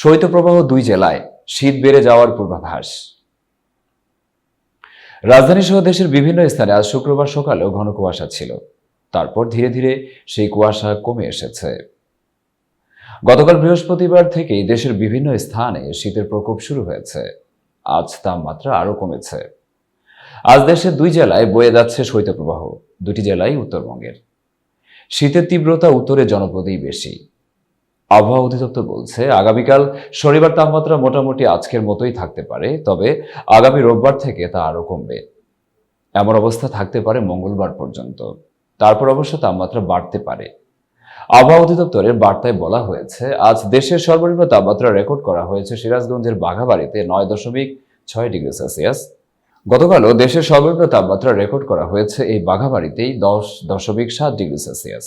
শৈত্যপ্রবাহ দুই জেলায় শীত বেড়ে যাওয়ার পূর্বাভাস। রাজধানী সহ দেশের বিভিন্ন স্থানে আজ শুক্রবার সকালেও ঘন কুয়াশা ছিল। তারপর ধীরে ধীরে সেই কুয়াশা কমে এসেছে। গতকাল বৃহস্পতিবার থেকেই দেশের বিভিন্ন স্থানে শীতের প্রকোপ শুরু হয়েছে। আজ তাপমাত্রা আরও কমেছে। আজ দেশের দুই জেলায় বয়ে যাচ্ছে শৈত্যপ্রবাহ, দুটি জেলাই উত্তরবঙ্গের। শীতের তীব্রতা উত্তরে জনপদেই বেশি। আবহাওয়া অধিদপ্তর বলছে, আগামীকাল শনিবার তাপমাত্রা মোটামুটি আজকের মতোই থাকতে পারে, তবে আগামী রোববার থেকে তা আরও কমবে। এমন অবস্থা থাকতে পারে মঙ্গলবার পর্যন্ত। তারপর অবশ্য তাপমাত্রা বাড়তে পারে। আবহাওয়া অধিদপ্তরের বার্তায় বলা হয়েছে, আজ দেশের সর্বনিম্ন তাপমাত্রা রেকর্ড করা হয়েছে সিরাজগঞ্জের বাঘাবাড়িতে নয় দশমিক ছয় ডিগ্রি সেলসিয়াস। গতকালও দেশের সর্বনিম্ন তাপমাত্রা রেকর্ড করা হয়েছে, এই বাঘাবাড়িতেই দশ দশমিক সাত ডিগ্রি সেলসিয়াস।